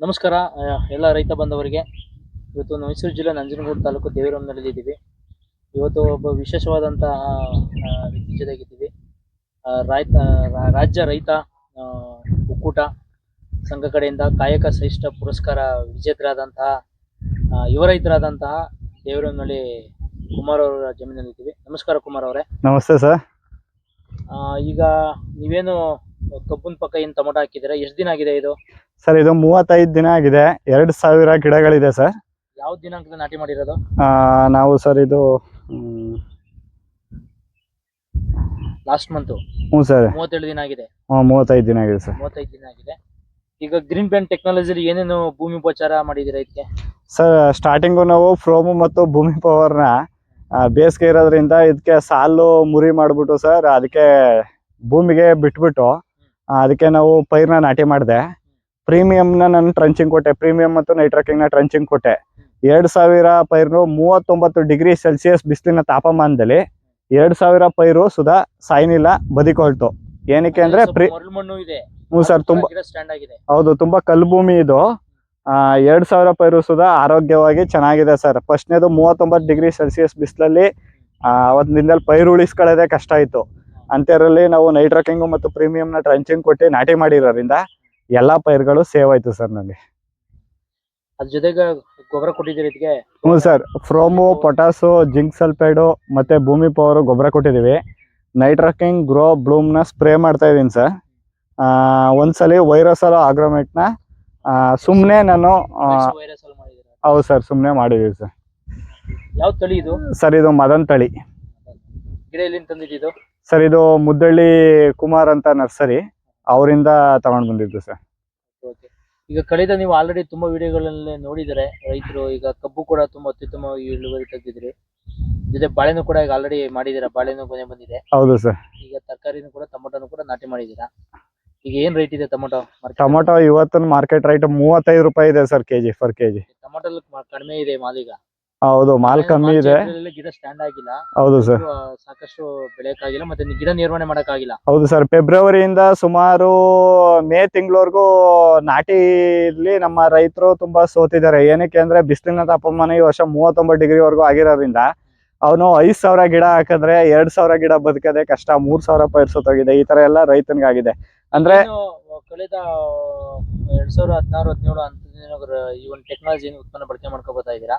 ನಮಸ್ಕಾರ ಎಲ್ಲ ರೈತ ಬಂದವರಿಗೆ. ಇವತ್ತು ಮೈಸೂರು ಜಿಲ್ಲೆ ನಂಜನಗೂಡು ತಾಲೂಕು ದೇವರಮನಲ್ಲಿ ಇದ್ದೀವಿ ಇವತ್ತು ಒಬ್ಬ ವಿಶೇಷವಾದಂತಹ ಜೊತೆಗಿದ್ದೀವಿ. ರಾಯ್ತ ರಾ- ರಾಜ್ಯ ರೈತ ಒಕ್ಕೂಟ ಸಂಘ ಕಡೆಯಿಂದ ಕಾಯಕ ಶ್ರೇಷ್ಠ ಪುರಸ್ಕಾರ ವಿಜೇತರಾದಂತಹ ಯುವ ರೈತರಾದಂತಹ ದೇವರನಹಳ್ಳಿ ಕುಮಾರ್ ಅವರ ಜಮೀನಲ್ಲಿದ್ದೀವಿ ನಮಸ್ಕಾರ ಕುಮಾರ್ ಅವರೇ. ನಮಸ್ತೆ ಸರ್. ಈಗ ನೀವೇನು ಕಬ್ಬನ್ ಪಕ್ಕ ಏನು ಟೊಮೊಟೊ ಹಾಕಿದ್ದೀರಾ? ಎಷ್ಟು ದಿನ ಆಗಿದೆ ಇದು? ಸರ್ ಇದು ಮೂವತ್ತೈದು ದಿನ ಆಗಿದೆ. ಎರಡು ಸಾವಿರ ಗಿಡಗಳಿದೆ ಸರ್. ಯಾವ ದಿನಾಂಕದ ನಾಟಿ ಮಾಡಿರೋದು? ನಾವು ಸರ್ ಇದು ಲಾಸ್ಟ್ ಮಂತ್ ಹ್ಞೂ ಸರ್. ಮೂವತ್ತೇಳು ದಿನ ಆಗಿದೆ. ಹ್ಞೂ ಮೂವತ್ತೈದು ದಿನ ಆಗಿದೆ ಸರ್. ಮೂವತ್ತೈದು ದಿನ ಆಗಿದೆ. ಈಗ ಗ್ರೀನ್ ಪ್ಯಾಂಟ್ ಟೆಕ್ನಾಲಜಿಲಿ ಏನೇನು ಭೂಮಿ ಉಪಚಾರ ಮಾಡಿದಿರ ಇದಕ್ಕೆ? ಸರ್ ಸ್ಟಾರ್ಟಿಂಗು ನಾವು ಫ್ರೋಮು ಮತ್ತು ಭೂಮಿ ಪವರ್ನ ಬೇಸಿಗೆ ಇರೋದ್ರಿಂದ ಇದಕ್ಕೆ ಸಾಲು ಮುರಿ ಮಾಡಿಬಿಟ್ಟು ಸರ್ ಅದಕ್ಕೆ ಭೂಮಿಗೆ ಬಿಟ್ಬಿಟ್ಟು ಅದಕ್ಕೆ ನಾವು ಪೈರ್ನ ನಾಟಿ ಮಾಡಿದೆ. ಪ್ರೀಮಿಯಂನ ನಾನು ಟ್ರಂಚಿಂಗ್ ಕೊಟ್ಟೆ. ಪ್ರೀಮಿಯಂ ಮತ್ತು ನೈಟ್ರಕಿಂಗ್ನ ಟ್ರಂಚಿಂಗ್ ಕೊಟ್ಟೆ. ಎರಡು ಸಾವಿರ ಪೈರ್ನು ಮೂವತ್ತೊಂಬತ್ತು ಡಿಗ್ರಿ ಸೆಲ್ಸಿಯಸ್ ಬಿಸಿಲಿನ ತಾಪಮಾನದಲ್ಲಿ ಎರಡು ಸಾವಿರ ಪೈರು ಸುಧಾ ಸಾಯ್ನಿಲ್ಲ ಬದಿಕೊಳ್ತು. ಏನಕ್ಕೆ ಅಂದ್ರೆ ಸ್ವಲ್ಪ ಮರಳು ಮಣ್ಣು ಇದೆ. ಹ್ಞೂ ಸರ್ ತುಂಬಾ ಸ್ಟ್ಯಾಂಡ್ ಆಗಿದೆ. ಹೌದು ತುಂಬಾ ಕಲ್ಲು ಭೂಮಿ ಇದು. ಆ, ಎರಡ್ ಸಾವಿರ ಪೈರು ಸುಧಾ ಆರೋಗ್ಯವಾಗಿ ಚೆನ್ನಾಗಿದೆ ಸರ್. ಫಸ್ಟ್ನೇದು ಮೂವತ್ತೊಂಬತ್ತು ಡಿಗ್ರಿ ಸೆಲ್ಸಿಯಸ್ ಬಿಸಿಲಲ್ಲಿ ಅವತ್ತಿನ ದಿನದಲ್ಲಿ ಪೈರು ಉಳಿಸ್ಕೊಳ್ಳೋದೇ ಕಷ್ಟ ಆಯ್ತು. ಅಂತೇರಲ್ಲಿ ನಾವು ನೈಟ್ರಕಿಂಗು ಮತ್ತು ಪ್ರೀಮಿಯಂನ ಟ್ರಂಚಿಂಗ್ ಕೊಟ್ಟು ನಾಟಿ ಮಾಡಿರೋದ್ರಿಂದ ಎಲ್ಲಾ ಪೈರುಗಳು ಸೇವ್ ಆಯ್ತು ಸರ್ ನನಗೆ ಅದ್ರ ಜೊತೆಗೆ ಗೊಬ್ಬರ ಕೊಟ್ಟಿದ್ದೀರಿ ಇದಕ್ಕೆ? ಹ್ಞೂ sir from potash zinc sulphide ಮತ್ತೆ ಭೂಮಿ ಪವರ್ ಗೊಬ್ಬರ ಕೊಟ್ಟಿದ್ದೀವಿ. ನೈಟ್ರಕಿಂಗ್ ಗ್ರೋ ಬ್ಲೂಮ್ನ ಸ್ಪ್ರೇ ಮಾಡ್ತಾ ಇದ್ದೀನಿ ಸರ್. ಒಂದ್ಸಲಿ ವೈರಸಲ ಆಗ್ರೋಮೆಟ್ನ ಸುಮ್ಮನೆ ನಾನು ಆ, ವೈರಸ್ ಅಲ್ಲಿ ಮಾಡಿದ್ದೀರಾ? ಹೌದು ಸರ್ ಸುಮ್ಮನೆ ಮಾಡಿದ್ದೀವಿ ಸರ್. ಯಾವ ತಳಿ ಇದು? ಸರ್ ಇದು ಮದನ್ ತಳಿ. ಗಿಡ ಎಲ್ಲಿಂದ ತಂದಿದ್ದು ಸರ್ ಇದು ಮುದ್ದಳ್ಳಿ ಕುಮಾರ್ ಅಂತ ನರ್ಸರಿ ಅವರಿಂದ ತಗೊಂಡ್ ಬಂದಿದ್ದು ಸರ್. ಈಗ ಕಳೆದ ನೀವು ಆಲ್ರೆಡಿ ತುಂಬಾ ವಿಡಿಯೋಗಳಲ್ಲಿ ನೋಡಿದರೆ ರೈತರು ಈಗ ಕಬ್ಬು ಕೂಡ ತುಂಬಾ ಅತ್ಯುತ್ತಮವಾಗಿ ಇಳುವರಿ ತೆಗೆದಿದ್ರಿ. ಜೊತೆ ಬಾಳೆನೂ ಕೂಡ ಈಗ ಆಲ್ರೆಡಿ ಮಾಡಿದ್ದೀರಾ? ಬಾಳೆನೂ ಕೊನೆ ಬಂದಿದೆ. ಹೌದು ಸರ್. ಈಗ ತರಕಾರಿನೂ ಕೂಡ ಟೊಮೊಟೊನು ಕೂಡ ನಾಟಿ ಮಾಡಿದೀರಾ ಈಗ ಏನ್ ರೇಟ್ ಇದೆ ಟೊಮೊಟೊ ಟೊಮೊಟೊ ಇವತ್ತಿನ ಮಾರ್ಕೆಟ್ ರೈಟ್ ಮೂವತ್ತೈದು ರೂಪಾಯಿ ಇದೆ sir KG per KG. Tomato ಕಡಿಮೆ ಇದೆ ಮಾಲೀಗ ಹೌದು ಮಾಲ್ ಕಮ್ಮಿ ಇದೆ. ಗಿಡ ಸ್ಟ್ಯಾಂಡ್ ಆಗಿಲ್ಲ. ಹೌದು ಸರ್. ಸಾಕಷ್ಟು ಬೆಳೆಯಕ್ಕಾಗಿಲ್ಲ ಮತ್ತೆ ಗಿಡ ನಿರ್ವಹಣೆ ಮಾಡಕ್ಕಾಗಿಲ್ಲ. ಹೌದು ಸರ್ ಫೆಬ್ರವರಿಯಿಂದ ಸುಮಾರು ಮೇ ತಿಂಗಳವರೆಗೂ ನಾಟಿಲಿ ನಮ್ಮ ರೈತರು ತುಂಬಾ ಸೋತಿದ್ದಾರೆ. ಏನಕ್ಕೆ ಅಂದ್ರೆ ಬಿಸಿಲಿನ ತಾಪಮಾನ ಈ ವರ್ಷ ಮೂವತ್ತೊಂಬತ್ತು ಡಿಗ್ರಿವರೆಗೂ ಆಗಿರೋದ್ರಿಂದ ಅವನು ಐದ್ ಸಾವಿರ ಗಿಡ ಹಾಕಿದ್ರೆ ಎರಡ್ ಸಾವಿರ ಗಿಡ ಬದುಕದೆ ಕಷ್ಟ ಮೂರ್ ಸಾವಿರ ರೂಪಾಯಿ ಸೋತೋಗಿದೆ ಈ ತರ ಎಲ್ಲ ರೈತನಿಗಾಗಿದೆ. ಅಂದ್ರೆ ಕಳೆದ ಎರಡ್ ಸಾವಿರದ ಹದಿನಾರು ಹದಿನೇಳು ಅಂತ ಈ ಒಂದು ಟೆಕ್ನಾಲಜಿ ಉತ್ಪನ್ನ ಬಳಕೆ ಮಾಡ್ಕೋಬೋತಾ ಇದ್ದೀರಾ?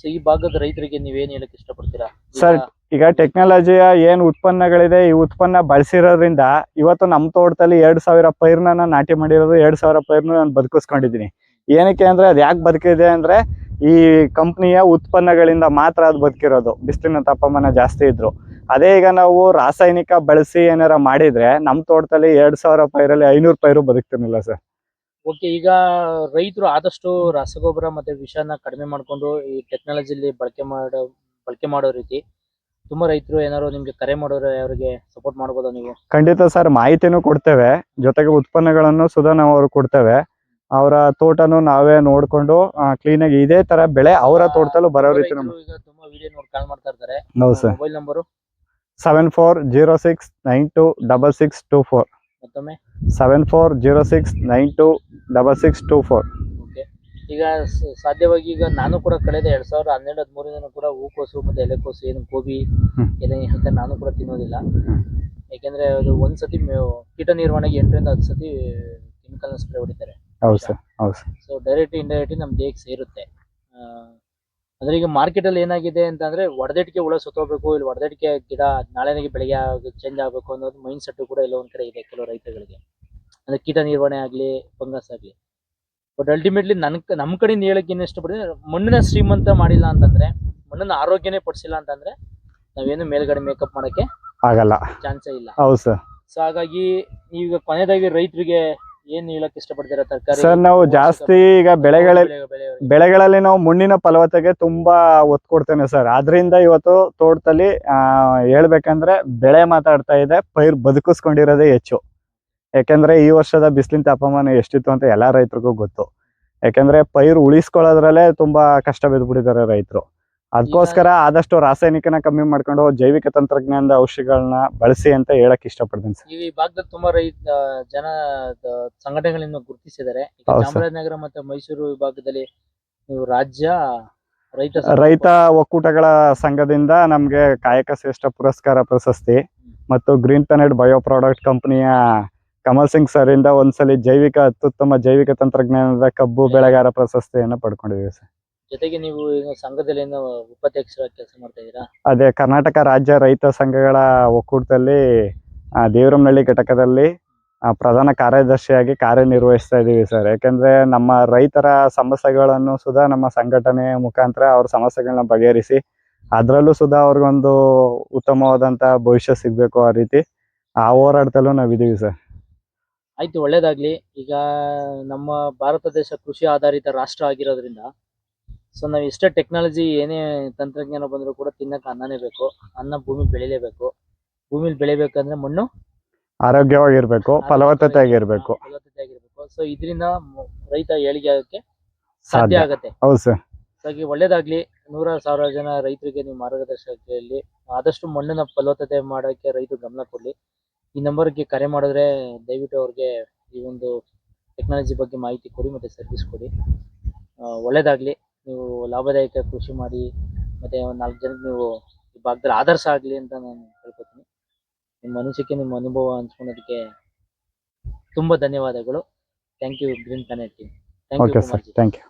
ಸೊ ಈ ಭಾಗದ ರೈತರಿಗೆ ನೀವೇನ್ ಹೇಳಕ್ ಇಷ್ಟಪಡ್ತೀರಾ? ಸರ್, ಈಗ ಟೆಕ್ನಾಲಜಿಯ ಏನ್ ಉತ್ಪನ್ನಗಳಿದೆ, ಈ ಉತ್ಪನ್ನ ಬಳಸಿರೋದ್ರಿಂದ ಇವತ್ತು ನಮ್ಮ ತೋಟದಲ್ಲಿ ಎರಡ್ ಸಾವಿರ ಪೈರ್ನ ನಾಟಿ ಮಾಡಿರೋದು, ಎರಡ್ ಸಾವಿರ ಪೈರ್ನ ನಾನು ಬದುಕಿಸ್ಕೊಂಡಿದ್ದೀನಿ. ಏನಕ್ಕೆ ಅಂದ್ರೆ ಅದು ಯಾಕೆ ಬದುಕಿದೆ ಅಂದ್ರೆ ಈ ಕಂಪ್ನಿಯ ಉತ್ಪನ್ನಗಳಿಂದ ಮಾತ್ರ ಅದು ಬದುಕಿರೋದು. ಬಿಸಿಲಿನ ತಾಪಮಾನ ಜಾಸ್ತಿ ಇದ್ರು. ಅದೇ ಈಗ ನಾವು ರಾಸಾಯನಿಕ ಬಳಸಿ ಏನಾರ ಮಾಡಿದ್ರೆ ನಮ್ಮ ತೋಟದಲ್ಲಿ ಎರಡ್ ಸಾವಿರ ಪೈರಲ್ಲಿ ಐನೂರು ಪೈರು ಬದುಕ್ತಿರ್ಲಿಲ್ಲ ಸರ್. ಓಕೆ ಈಗ ರೈತರು ಆದಷ್ಟು ರಸಗೊಬ್ಬರ ಮತ್ತೆ ವಿಷನ ಕಡಿಮೆ ಮಾಡ್ಕೊಂಡು ಈ ಟೆಕ್ನಾಲಜಿಲಿ ಬಳಕೆ ಮಾಡೋ ಬಳಕೆ ಮಾಡೋ ರೀತಿ ತುಂಬಾ ರೈತರು ಏನಾದ್ರು ನಿಮ್ಗೆ ಕರೆ ಮಾಡೋರು ಅವರಿಗೆ ಸಪೋರ್ಟ್ ಮಾಡ್ಬೋದಾ ನೀವು? ಖಂಡಿತ ಸರ್ ಮಾಹಿತಿನೂ ಕೊಡ್ತೇವೆ. ಜೊತೆಗೆ ಉತ್ಪನ್ನಗಳನ್ನು ಸುಧಾ ನಾವು ಅವ್ರಿಗೆ ಕೊಡ್ತೇವೆ. ಅವರ ತೋಟನು ನಾವೇ ನೋಡ್ಕೊಂಡು ಕ್ಲೀನ್ ಆಗಿ ಇದೇ ತರ ಬೆಳೆ ಅವರ ತೋಟದಲ್ಲೂ ಬರೋ ರೀತಿ ನಮ್ಗೆ ಈಗ ತುಂಬಾ ವಿಡಿಯೋ ನೋಡಿ ಕಾಲ್ ಮಾಡ್ತಾ ಇರ್ತಾರೆ. ಹೌದು sir. Mobile number seven four zero six nine two double six two four ಮತ್ತೊಮ್ಮೆ? Seven four zero six nine two double six two four okay ಈಗ ಸ- ಸಾಧ್ಯವಾಗಿ ಈಗ ನಾನು ಕೂಡ ಕಳೆದ ಎರಡ್ ಸಾವಿರದ ಹನ್ನೆರಡು ಹದಿಮೂರಿಂದ ಕೂಡ ಹೂಕೋಸು ಮತ್ತೆ ಎಲೆಕೋಸು ಏನು ಗೋಬಿ ಹ್ಮ್. ಏನೇ ಹೇಳ್ತಾರೆ ನಾನು ಕೂಡ ತಿನ್ನೋದಿಲ್ಲ. ಯಾಕೆಂದ್ರೆ ಅದು ಒಂದ್ಸತಿ ಕೀಟ ನಿರ್ವಹಣೆಗೆ ಎಂಟರಿಂದ ಹತ್ತು ಸತಿ ಕೆಮಿಕಲ್ ಸ್ಪ್ರೇ ಹೊಡಿತಾರೆ. ಹೌದು ಸರ್ ಹೌದು ಸರ್. ಸೊ ಡೈರೆಕ್ಟ್ ಇಂಡೈರೆಕ್ಟ್ ನಮ್ಮ ದೇಹಕ್ಕೆ ಸೇರುತ್ತೆ. ಆ, ಅಂದ್ರೆ ಈಗ ಮಾರ್ಕೆಟ್ ಅಲ್ಲಿ ಏನಾಗಿದೆ ಅಂತಂದ್ರೆ ಒಡೆದಟಿಕೆ ಹುಳ ಸುತ್ತೋಗ್ಬೇಕು ಇಲ್ಲಿ ಒಡೆದಟಿಕೆ ಗಿಡ ನಾಳೆನಿಗೆ ಬೆಳಿಗ್ಗೆ ಚೇಂಜ್ ಆಗಬೇಕು ಅನ್ನೋದು ಮೈಂಡ್ ಸೆಟ್ ಕೂಡ ಎಲ್ಲ ಒಂದ್ ಕಡೆ ಇದೆ ಕೆಲವು ರೈತರುಗಳಿಗೆ ಅಂದ್ರೆ ಕೀಟ ನಿರ್ವಹಣೆ ಆಗ್ಲಿ ಫಂಗಸ್ ಆಗ್ಲಿ. ಬಟ್ ಅಲ್ಟಿಮೇಟ್ಲಿ ನನ್ ನಮ್ಮ ನಮ್ ಕಡೆಯಿಂದ ಹೇಳಕ್ ಏನ್ ಇಷ್ಟಪಡ್ತೀನಿ ಮಣ್ಣಿನ ಶ್ರೀಮಂತ ಮಾಡಿಲ್ಲ ಅಂತಂದ್ರೆ ಮಣ್ಣನ್ನ ಆರೋಗ್ಯನೇ ಪಡಿಸಿಲ್ಲ ಅಂತಂದ್ರೆ ನಾವೇನು ಮೇಲ್ಗಡೆ ಮೇಕಪ್ ಮಾಡಕ್ಕೆ ಆಗಲ್ಲ. ಚಾನ್ಸೇ ಇಲ್ಲ. ಹೌದು ಸರ್. ಸೊ ಹಾಗಾಗಿ ಈಗ ಕೊನೆಯದಾಗಿ ರೈತರಿಗೆ ಏನ್ ಹೇಳಕ್ ಇಷ್ಟಪಡ್ತೀರಾ ತರಕಾರಿ? ಸರ್ ನಾವು ಜಾಸ್ತಿ ಈಗ ಬೆಳೆಗಳಲ್ಲಿ ಬೆಳೆಗಳಲ್ಲಿ ನಾವು ಮಣ್ಣಿನ ಫಲವತ್ತತೆಗೆ ತುಂಬಾ ಒತ್ತು ಕೊಡ್ತೇನೆ ಸರ್. ಆದ್ರಿಂದ ಇವತ್ತು ತೋಟದಲ್ಲಿ ಹೇಳ್ಬೇಕಂದ್ರೆ ಬೆಳೆ ಮಾತಾಡ್ತಾ ಇದೆ ಪೈರ್ ಬದುಕಿಸ್ಕೊಂಡಿರೋದೇ ಹೆಚ್ಚು. ಯಾಕೆಂದ್ರೆ ಈ ವರ್ಷದ ಬಿಸಿಲಿನ ತಾಪಮಾನ ಎಷ್ಟಿತ್ತು ಅಂತ ಎಲ್ಲಾ ರೈತರಿಗೂ ಗೊತ್ತು. ಯಾಕೆಂದ್ರೆ ಪೈರು ಉಳಿಸ್ಕೊಳ್ಳೋದ್ರಲ್ಲೇ ತುಂಬಾ ಕಷ್ಟ ಬಿದ್ದುಬಿಟ್ಟಿದ್ದಾರೆ ರೈತರು. ಅದಕ್ಕೋಸ್ಕರ ಆದಷ್ಟು ರಾಸಾಯನಿಕನ ಕಮ್ಮಿ ಮಾಡ್ಕೊಂಡು ಜೈವಿಕ ತಂತ್ರಜ್ಞಾನದ ಔಷಧಿಗಳನ್ನ ಬಳಸಿ ಅಂತ ಹೇಳಕ್ ಇಷ್ಟಪಡ್ತೀನಿ ಸರ್. ಈ ಭಾಗದಲ್ಲಿ ತುಂಬಾ ರೈತ ಜನ ಸಂಘಟನೆಗಳಿಂದ ಸಂಘಟನೆಗಳನ್ನ ಗುರುತಿಸಿದ್ದಾರೆ ಚಾಮರಾಜನಗರ ಮತ್ತೆ ಮೈಸೂರು ವಿಭಾಗದಲ್ಲಿ ನೀವು ರಾಜ್ಯ ರೈತ ರೈತ ಒಕ್ಕೂಟಗಳ ಸಂಘದಿಂದ ನಮ್ಗೆ ಕಾಯಕ ಶ್ರೇಷ್ಠ ಪುರಸ್ಕಾರ ಪ್ರಶಸ್ತಿ ಮತ್ತು ಗ್ರೀನ್ ಪ್ಲಾನೆಟ್ ಬಯೋ ಪ್ರಾಡಕ್ಟ್ ಕಂಪನಿಯ ಕಮಲ್ ಸಿಂಗ್ ಸರ್ ಇಂದ ಒಂದ್ಸಲಿ ಜೈವಿಕ ಅತ್ಯುತ್ತಮ ಜೈವಿಕ ತಂತ್ರಜ್ಞಾನದ ಕಬ್ಬು ಬೆಳೆಗಾರ ಪ್ರಶಸ್ತಿಯನ್ನು ಪಡ್ಕೊಂಡಿದ್ದೀವಿ ಸರ್. ಜೊತೆಗೆ ನೀವು ಈಗ ಸಂಘದಲ್ಲಿ ಏನು ಉಪಾಧ್ಯಕ್ಷರ ಕೆಲಸ ಮಾಡ್ತಾ ಇದ್ದೀರಾ? ಅದೇ ಕರ್ನಾಟಕ ರಾಜ್ಯ ರೈತ ಸಂಘಗಳ ಒಕ್ಕೂಟದಲ್ಲಿ ಆ, ದೇವರಮನಹಳ್ಳಿ ಘಟಕದಲ್ಲಿ ಆ, ಪ್ರಧಾನ ಕಾರ್ಯದರ್ಶಿಯಾಗಿ ಕಾರ್ಯನಿರ್ವಹಿಸ್ತಾ ಇದ್ದೀವಿ ಸರ್. ಯಾಕಂದ್ರೆ ನಮ್ಮ ರೈತರ ಸಮಸ್ಯೆಗಳನ್ನು ಸುಧಾ ನಮ್ಮ ಸಂಘಟನೆ ಮುಖಾಂತರ ಅವ್ರ ಸಮಸ್ಯೆಗಳನ್ನ ಬಗೆಹರಿಸಿ ಅದರಲ್ಲೂ ಸುಧಾ ಅವ್ರಿಗೊಂದು ಉತ್ತಮವಾದಂತಹ ಭವಿಷ್ಯ ಸಿಗ್ಬೇಕು ಆ ರೀತಿ ಆ ಹೋರಾಟದಲ್ಲೂ ನಾವಿದ್ದೀವಿ ಸರ್. ಆಯ್ತು ಒಳ್ಳೇದಾಗ್ಲಿ. ಈಗ ನಮ್ಮ ಭಾರತ ದೇಶ ಕೃಷಿ ಆಧಾರಿತ ರಾಷ್ಟ್ರ ಆಗಿರೋದ್ರಿಂದ ಸೊ ನಾವು ಎಷ್ಟೇ ಟೆಕ್ನಾಲಜಿ ಏನೇ ತಂತ್ರಜ್ಞಾನ ಬಂದರೂ ಕೂಡ ತಿನ್ನಕ್ಕೆ ಅನ್ನನೇ ಬೇಕು. ಅನ್ನ ಭೂಮಿ ಬೆಳಿಲೇಬೇಕು. ಭೂಮಿಲಿ ಬೆಳಿಬೇಕಂದ್ರೆ ಮಣ್ಣು ಆರೋಗ್ಯವಾಗಿರ್ಬೇಕು ಫಲವತ್ತತೆ ಆಗಿರ್ಬೇಕು ಫಲವತ್ತತೆ ಆಗಿರ್ಬೇಕು ಸೊ ಇದರಿಂದ ರೈತ ಏಳಿಗೆ ಆಗಕ್ಕೆ ಸಾಧ್ಯ. ಸಾಧ್ಯ ಆಗತ್ತೆ. ಹೌದು ಸರ್. ಹಾಗಾಗಿ ಒಳ್ಳೇದಾಗ್ಲಿ. ನೂರಾರು ಸಾವಿರ ಜನ ರೈತರಿಗೆ ನೀವು ಮಾರ್ಗದರ್ಶಕದಲ್ಲಿ ಆದಷ್ಟು ಮಣ್ಣಿನ ಫಲವತ್ತತೆ ಮಾಡೋಕ್ಕೆ ರೈತರು ಗಮನ ಕೊಡ್ಲಿ. ಈ ನಂಬರ್ಗೆ ಕರೆ ಮಾಡಿದ್ರೆ ದಯವಿಟ್ಟು ಅವ್ರಿಗೆ ಈ ಒಂದು ಟೆಕ್ನಾಲಜಿ ಬಗ್ಗೆ ಮಾಹಿತಿ ಕೊಡಿ ಮತ್ತೆ ಸರ್ವಿಸ್ ಕೊಡಿ. ಒಳ್ಳೇದಾಗ್ಲಿ. ನೀವು ಲಾಭದಾಯಕ ಕೃಷಿ ಮಾಡಿ ಮತ್ತೆ ಒಂದ್ ನಾಲ್ಕು ಜನಕ್ಕೆ ನೀವು ಈ ಭಾಗದಲ್ಲಿ ಆದರ್ಶ ಆಗ್ಲಿ ಅಂತ ನಾನು ಹೇಳ್ಕೊತೀನಿ. ನಿಮ್ಮ ಅನಿಸಿಕೆ ನಿಮ್ಮ ಅನುಭವ ಹಂಚ್ಕೊಳೋದಕ್ಕೆ ತುಂಬಾ ಧನ್ಯವಾದಗಳು. Thank you green connecting thank you sir thank you